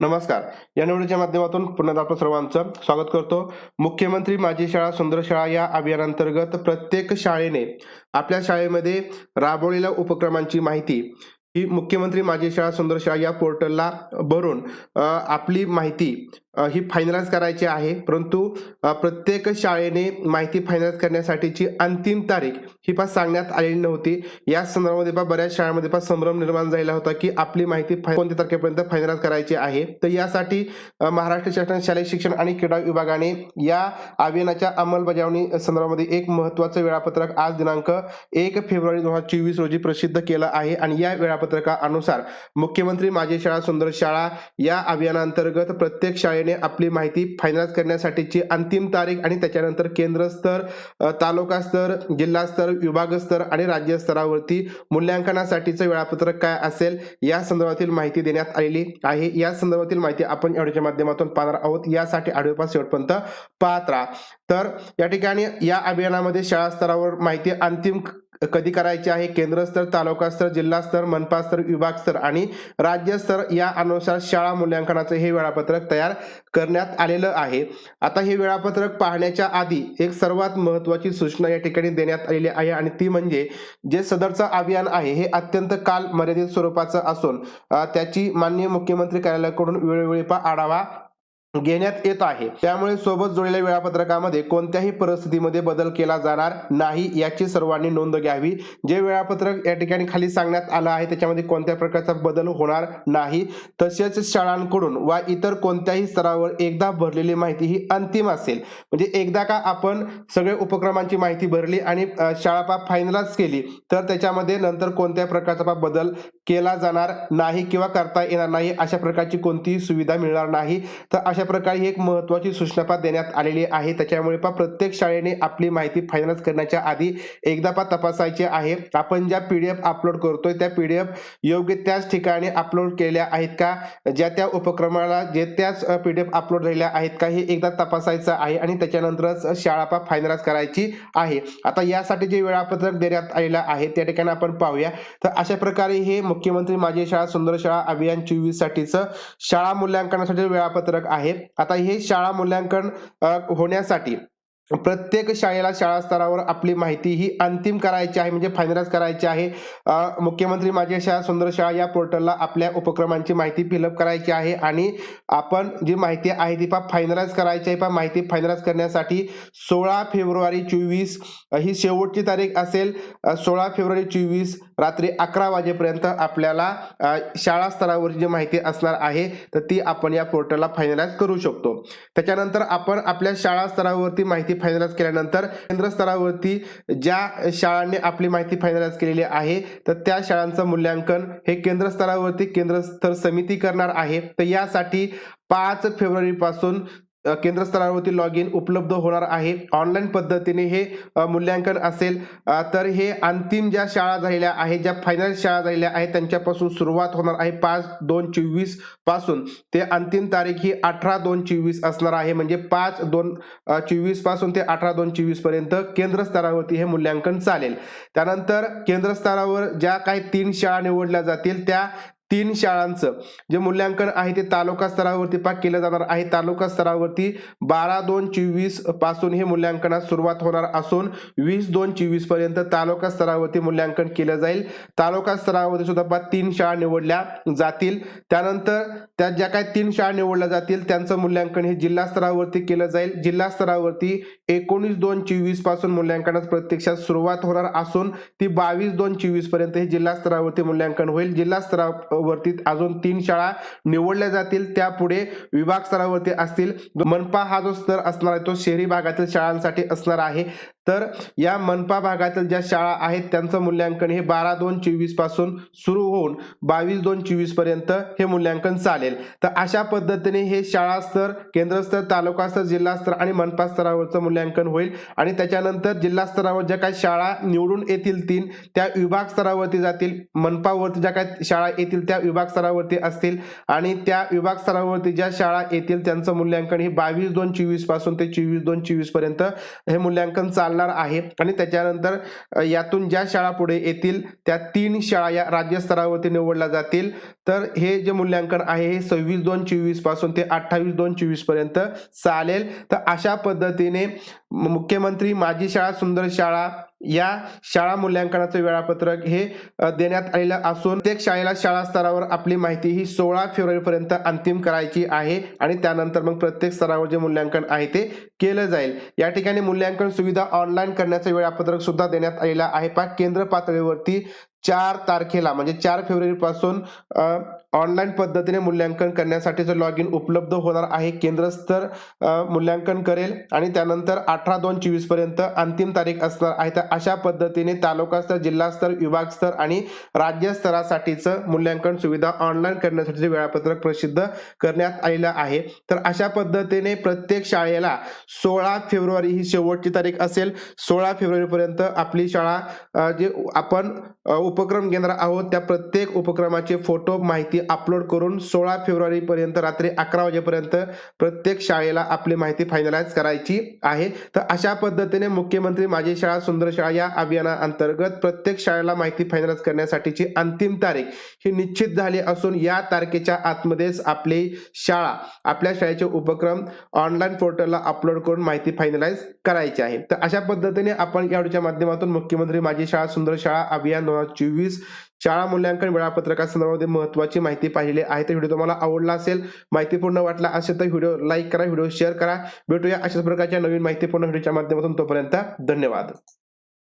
नमस्कार. या निवडीच्या माध्यमातून पुन्हा आपलं सर्वांचं स्वागत करतो. मुख्यमंत्री माझी शाळा सुंदर शाळा या अभियानांतर्गत प्रत्येक शाळेने आपल्या शाळेमध्ये राबवलेल्या उपक्रमांची माहिती ही मुख्यमंत्री माझी शाळा सुंदर शाळा या पोर्टलला भरून आपली माहिती ही फायनलाइज करायची आहे. परंतु प्रत्येक शाळेने माहिती फायनलाइज करण्यासाठीची अंतिम तारीख ही पण सांगण्यात आलेली नव्हती. या संदर्भामध्ये पहा बऱ्याच शाळांमध्ये पहा संभ्रम निर्माण झालेला होता की आपली माहिती कोणत्या तारखेपर्यंत फायनलाइज करायची आहे. तर यासाठी महाराष्ट्र शासन शालेय शिक्षण आणि क्रीडा विभागाने या अभियानाच्या अंमलबजावणी संदर्भामध्ये एक महत्वाचं वेळापत्रक आज दिनांक एक फेब्रुवारी दोन हजार चोवीस रोजी प्रसिद्ध केलं आहे. आणि या वेळापत्रकानुसार मुख्यमंत्री माझी शाळा सुंदर शाळा या अभियानांतर्गत प्रत्येक शाळेने आपली माहिती फायनलाइज करण्यासाठीची अंतिम तारीख आणि त्याच्यानंतर केंद्र स्तर तालुका स्तर जिल्हा स्तर विभाग स्तर आणि राज्य स्तरावरती मूल्यांकनासाठीचं वेळापत्रक काय असेल या संदर्भातील माहिती देण्यात आलेली आहे. या संदर्भातील माहिती आपण ऑडिओच्या माध्यमातून पाहणार आहोत. यासाठी ऑडिओ शेवटपर्यंत पाहत राहा. तर या ठिकाणी या अभियानामध्ये शाळा स्तरावर माहिती अंतिम कधी करायची आहे? केंद्रस्तर तालुकास्तर जिल्हास्तर मनपास्तर विभागस्तर मनपा स्तर विभाग स्तर आणि राज्य स्तर या अनुसार शाळा मूल्यांकनाचं हे वेळापत्रक तयार करण्यात आलेलं आहे. आता हे वेळापत्रक पाहण्याच्या आधी एक सर्वात महत्वाची सूचना या ठिकाणी देण्यात आलेली आहे आणि ती म्हणजे जे सदरचं अभियान आहे हे अत्यंत काल मर्यादित स्वरूपाचं असून त्याची माननीय मुख्यमंत्री कार्यालयाकडून वेळोवेळी आढावा घेण्यात येत आहे. त्यामुळे सोबत जोडलेल्या वेळापत्रकामध्ये कोणत्याही परिस्थितीमध्ये बदल केला जाणार नाही याची सर्वांनी नोंद घ्यावी. जे वेळापत्रक या ठिकाणी खाली सांगण्यात आलं आहे त्याच्यामध्ये कोणत्या प्रकारचा बदल होणार नाही. तसेच शाळांकडून वा इतर कोणत्याही स्तरावर एकदा भरलेली माहिती ही अंतिम असेल. म्हणजे एकदा का आपण सगळे उपक्रमांची माहिती भरली आणि शाळा पा फायनलाइज केली तर त्याच्यामध्ये नंतर कोणत्या प्रकारचा बदल केला जाणार नाही किंवा करता येणार नाही अशा प्रकारची कोणतीही सुविधा मिळणार नाही. तर अशा प्रकारे ही एक महत्त्वाची सूचना पा देण्यात आलेली आहे. त्याच्यामुळे पा प्रत्येक शाळेने आपली माहिती फायनलाइज करण्याच्या आधी एकदा पा तपासायची आहे. आपण ज्या पी डी एफ अपलोड करतोय त्या पी डी एफ योग्य त्याच ठिकाणी अपलोड केल्या आहेत का? ज्या त्या उपक्रमाला जे त्याच पी डी एफ अपलोड झालेल्या आहेत का? हे एकदा तपासायचं आहे आणि त्याच्यानंतरच शाळा पा फायनलाइज करायची आहे. आता यासाठी जे वेळापत्रक देण्यात आलेलं आहे त्या ठिकाणी आपण पाहूया. तर अशा प्रकारे हे मुख्यमंत्री माझी शाळा सुंदर शाळा अभियान चोवीस साठीचं शाळा मूल्यांकनासाठी वेळापत्रक आहे. आता हे शाळा मूल्यांकन होण्यासाठी प्रत्येक शाळेला शाळा स्तरावर आपली माहिती ही अंतिम करायची आहे म्हणजे फायनलाइज करायची आहे. मुख्यमंत्री माझी शाळा सुंदर शाळा या पोर्टलला आपल्या उपक्रमांची माहिती फिलअप करायची आहे आणि आपण जी माहिती आहे ती पा फायनलाइज करायची आहे. पा माहिती फायनलाइज करण्यासाठी सोळा फेब्रुवारी चोवीस ही शेवटची तारीख असेल. सोळा फेब्रुवारी चोवीस रात्री अकरा वाजेपर्यंत आपल्याला शाळा स्तरावर जी माहिती असणार आहे तर ती आपण या पोर्टलला फायनलाइज करू शकतो. त्याच्यानंतर आपण आपल्या शाळा स्तरावरती माहिती फायनलाइज केल्यानंतर केंद्र स्तरावरती ज्या शाळांनी आपली माहिती फायनलाइज केलेली आहे तर त्या शाळांचं मूल्यांकन हे केंद्र स्तरावरती केंद्र स्तर समिती करणार आहे. तर यासाठी पाच फेब्रुवारी केंद्रस्तरावरती लॉग इन उपलब्ध होणार आहे. ऑनलाईन पद्धतीने हे मूल्यांकन असेल. तर हे अंतिम ज्या शाळा झालेल्या आहेत ज्या फायनल शाळा झालेल्या आहेत त्यांच्यापासून सुरुवात होणार आहे पाच दोन चोवीसपासून. ते अंतिम तारीख ही अठरा दोन चोवीस असणार आहे. म्हणजे पाच दोन चोवीसपासून ते अठरा दोन चोवीसपर्यंत केंद्रस्तरावरती हे मूल्यांकन चालेल. त्यानंतर केंद्रस्तरावर ज्या काही तीन शाळा निवडल्या जातील त्या तीन शाळांचं. जे मूल्यांकन आहे ते तालुका स्तरावरती पाक केलं जाणार आहे. तालुका स्तरावरती बारा दोन चोवीसपासून हे मूल्यांकनास सुरुवात होणार असून वीस दोन चोवीसपर्यंत तालुका स्तरावरती मूल्यांकन केलं जाईल. तालुका स्तरावरती सुद्धा तीन शाळा निवडल्या जातील. त्यानंतर त्या ज्या काही तीन शाळा निवडल्या जातील त्यांचं मूल्यांकन हे जिल्हा स्तरावरती केलं जाईल. जिल्हा स्तरावरती एकोणीस दोन चोवीसपासून मूल्यांकनास प्रत्यक्षात सुरुवात होणार असून ती बावीस दोन चोवीसपर्यंत हे जिल्हा स्तरावरती मूल्यांकन होईल. जिल्हा स्तरावरती अजून तीन शाळा निवडल्या जातील त्यापुढे विभाग स्तरावरती असतील. मनपा हा जो स्तर असणार आहे तो शहरी भागातील शाळांसाठी असणार आहे. तर या मनपा भागातील ज्या शाळा आहेत त्यांचं मूल्यांकन हे बारा दोन चोवीसपासून सुरू होऊन बावीस दोन चोवीसपर्यंत हे मूल्यांकन चालेल. तर अशा पद्धतीने हे शाळा स्तर केंद्रस्तर तालुका स्तर जिल्हा स्तर आणि मनपा स्तरावरचं मूल्यांकन होईल. आणि त्याच्यानंतर जिल्हा स्तरावर ज्या काही शाळा निवडून येतील तीन त्या विभाग स्तरावरती जातील. मनपावरती ज्या काही शाळा येतील त्या विभाग स्तरावरती असतील. आणि त्या विभाग स्तरावरती ज्या शाळा येतील त्यांचं मूल्यांकन हे बावीस दोन चोवीसपासून ते चोवीस दोन चोवीसपर्यंत हे मूल्यांकन चालेल. चालणार आहे आणि त्याच्यानंतर यातून ज्या शाळा पुढे येतील त्या तीन शाळा या राज्य स्तरावरती निवडल्या जातील. तर हे जे मूल्यांकन आहे हे सव्वीस दोन चोवीसपासून ते अठ्ठावीस दोन चोवीसपर्यंत चालेल. तर अशा पद्धतीने मुख्यमंत्री माझी शाळा सुंदर शाळा या शाळा मूल्यांकनाचं वेळापत्रक हे देण्यात आलेलं असून प्रत्येक शाळेला शाळा स्तरावर आपली माहिती ही सोळा फेब्रुवारीपर्यंत अंतिम करायची आहे आणि त्यानंतर मग प्रत्येक स्तरावर जे मूल्यांकन आहे ते केलं जाईल. या ठिकाणी मूल्यांकन सुविधा ऑनलाईन करण्याचं वेळापत्रक सुद्धा देण्यात आलेलं आहे. पा केंद्र पातळीवरती चार तारखेला म्हणजे चार फेब्रुवारी पासून ऑनलाईन पद्धतीने मूल्यांकन करण्यासाठीचं लॉग इन उपलब्ध होणार आहे केंद्रस्तर मूल्यांकन करेल आणि त्यानंतर अठरा दोन चोवीसपर्यंत अंतिम तारीख असणार आहे. तर अशा पद्धतीने तालुकास्तर जिल्हास्तर विभागस्तर आणि राज्यस्तरासाठीचं मूल्यांकन सुविधा ऑनलाईन करण्यासाठीचे वेळापत्रक प्रसिद्ध करण्यात आलेलं आहे. तर अशा पद्धतीने प्रत्येक शाळेला सोळा फेब्रुवारी ही शेवटची तारीख असेल. सोळा फेब्रुवारीपर्यंत आपली शाळा जे आपण उपक्रम केंद्र आहोत. त्या प्रत्येक उपक्रमाचे फोटो माहिती अपलोड करून सोळा फेब्रुवारी पर्यंत रात्री अकरा वाजेपर्यंत प्रत्येक शाळेला आपली माहिती फायनलाइज करायची आहे. तर अशा पद्धतीने मुख्यमंत्री माझी शाळा सुंदर शाळा या अभियानाअंतर्गत प्रत्येक शाळेला माहिती फायनलाइज करण्यासाठीची अंतिम तारीख ही निश्चित झाली असून या तारखेच्या आतमध्येच आपली शाळा आपल्या शाळेचे उपक्रम ऑनलाईन पोर्टलला अपलोड करून माहिती फायनलाइज करायची आहे. तर अशा पद्धतीने आपण या माध्यमातून मुख्यमंत्री माझी शाळा सुंदर शाळा अभियान दोन हजार चोवीस शाळा मूल्यांकन वेळापत्रकासंदर्भामध्ये महत्त्वाची माहिती पाहिलेली आहे. तर व्हिडिओ तुम्हाला आवडला असेल माहितीपूर्ण वाटला असेल तर व्हिडिओ लाईक करा व्हिडिओ शेअर करा. भेटूया अशाच प्रकारच्या नवीन माहितीपूर्ण व्हिडिओच्या माध्यमातून. तोपर्यंत धन्यवाद.